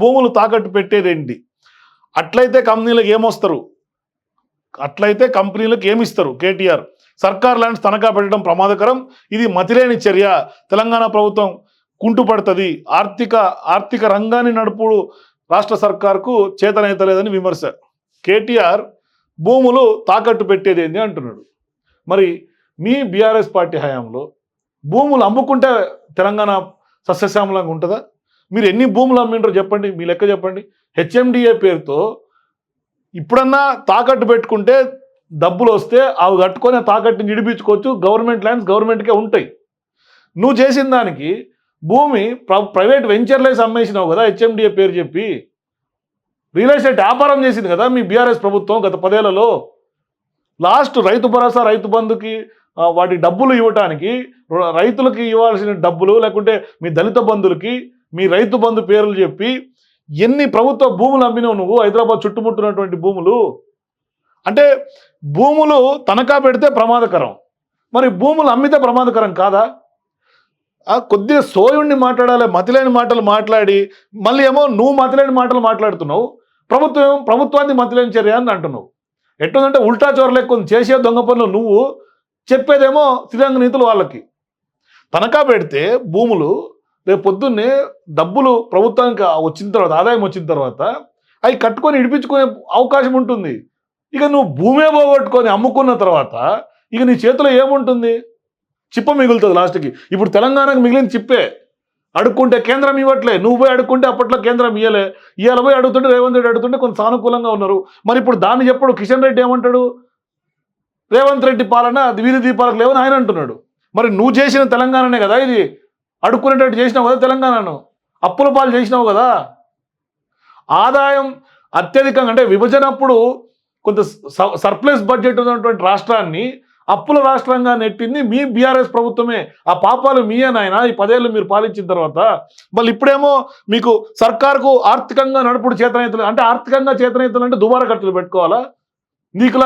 భూములు తాకట్టు పెట్టేదేంటి? అట్లయితే కంపెనీలకు ఏమొస్తారు? అట్లయితే కంపెనీలకు ఏమిస్తారు కేటీఆర్? సర్కార్ ల్యాండ్స్ తనఖా పెట్టడం ప్రమాదకరం. ఇది మతిలేని చర్య. తెలంగాణ ప్రభుత్వం కుంటుపడుతుంది. ఆర్థిక ఆర్థిక రంగాన్ని నడుపుడు రాష్ట్ర సర్కార్కు చేతనైతలేదని విమర్శ. కేటీఆర్ భూములు తాకట్టు పెట్టేది ఏంది అంటున్నాడు. మరి మీ బీఆర్ఎస్ పార్టీ హయాంలో భూములు అమ్ముకుంటే తెలంగాణ సస్యశ్యామలంగా ఉంటుందా? మీరు ఎన్ని భూములు అమ్మిండ్రో చెప్పండి మీ లెక్క చెప్పండి. హెచ్ఎండిఏ పేరుతో ఇప్పుడన్నా తాకట్టు పెట్టుకుంటే డబ్బులు వస్తే అవి కట్టుకొని తాకట్టుని నిడిపించుకోవచ్చు. గవర్నమెంట్ ల్యాండ్స్ గవర్నమెంట్కే ఉంటాయి. నువ్వు చేసిన దానికి భూమి ప్ర- ప్రైవేట్ వెంచర్లేసి అమ్మేసినావు కదా హెచ్ఎండిఏ పేరు చెప్పి. రియల్ ఎస్టేట్ వ్యాపారం చేసింది కదా మీ బీఆర్ఎస్ ప్రభుత్వం గత పదేళ్ళలో. లాస్ట్ రైతు భరోసా రైతు బంధుకి వాటి డబ్బులు ఇవ్వటానికి రైతులకి ఇవ్వాల్సిన డబ్బులు లేకుంటే మీ దళిత బంధులకి మీ రైతు బంధు పేర్లు చెప్పి ఎన్ని ప్రభుత్వ భూములు అమ్మినావు నువ్వు? హైదరాబాద్ చుట్టుముట్టున్నటువంటి భూములు. అంటే భూములు తనఖా పెడితే ప్రమాదకరం. మరి భూములు అమ్మితే ప్రమాదకరం కాదా? ఆ కొద్దిగా సోయుణ్ణి మాట్లాడాలి మతిలేని మాటలు మాట్లాడి మళ్ళీ ఏమో నువ్వు మతిలేని మాటలు మాట్లాడుతున్నావు ప్రభుత్వం ప్రభుత్వాన్ని మతిలేని చర్య అని అంటున్నావు. ఎట్టుందంటే ఉల్టా చోర లెక్క చేసే దొంగ పనులు నువ్వు చెప్పేదేమో శ్రీరంగ నీతులు వాళ్ళకి. తనఖా పెడితే భూములు రేపు పొద్దున్నే డబ్బులు ప్రభుత్వానికి వచ్చిన తర్వాత ఆదాయం వచ్చిన తర్వాత అవి కట్టుకొని ఇడిపించుకునే అవకాశం ఉంటుంది. ఇక నువ్వు భూమే పోగొట్టుకొని అమ్ముకున్న తర్వాత ఇక నీ చేతిలో ఏముంటుంది? చిప్ప మిగులుతుంది లాస్ట్కి. ఇప్పుడు తెలంగాణకు మిగిలిన చిప్పే. అడుక్కుంటే కేంద్రం ఇవ్వట్లే. నువ్వు పోయి అడుక్కుంటే అప్పట్లో కేంద్రం ఇయ్యలే. ఇవాళ పోయి అడుగుతుంటే రేవంత్ రెడ్డి అడుగుతుంటే కొంత సానుకూలంగా ఉన్నారు. మరి ఇప్పుడు దాన్ని చెప్పడు కిషన్ రెడ్డి ఏమంటాడు? రేవంత్ రెడ్డి పాలన వీధి దీపాలకు లేవని ఆయన అంటున్నాడు. మరి నువ్వు చేసిన తెలంగాణనే కదా ఇది? అడుక్కునేటట్టు చేసినావు కదా తెలంగాణను. అప్పుల పాలు చేసినావు కదా. ఆదాయం అత్యధికంగా అంటే విభజన అప్పుడు కొంత స- సర్ప్లస్ బడ్జెట్ ఉన్నటువంటి రాష్ట్రాన్ని అప్పుల రాష్ట్రంగా నెట్టింది మీ బీఆర్ఎస్ ప్రభుత్వమే. ఆ పాపాలు మీయే నాయన? ఈ పదేళ్ళు మీరు పాలించిన తర్వాత. మళ్ళీ ఇప్పుడేమో మీకు సర్కార్కు ఆర్థికంగా నడుపుడు చేతనైతులు అంటే ఆర్థికంగా చేతనైతులు అంటే దుబారా ఖర్చులు పెట్టుకోవాలా? నీకు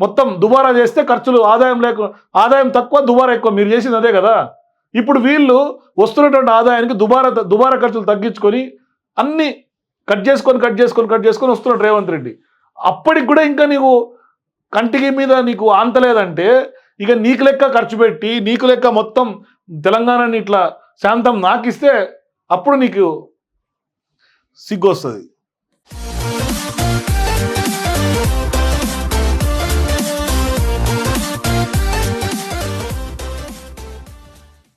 మొత్తం దుబారా చేస్తే ఖర్చులు ఆదాయం లేక ఆదాయం తక్కువ దుబారా ఎక్కువ. మీరు చేసింది అదే కదా. ఇప్పుడు వీళ్ళు వస్తున్నటువంటి ఆదాయానికి దుబారా దుబారా ఖర్చులు తగ్గించుకొని అన్ని కట్ చేసుకొని కట్ చేసుకొని కట్ చేసుకొని వస్తున్నాడు రేవంత్ రెడ్డి. అప్పటికి కూడా ఇంకా నీకు కంటికి మీద నీకు ఆంతలేదంటే ఇక నీకు లెక్క ఖర్చు పెట్టి నీకు లెక్క మొత్తం తెలంగాణని ఇట్లా శాంతం నాకిస్తే అప్పుడు నీకు సిగ్గు వస్తుంది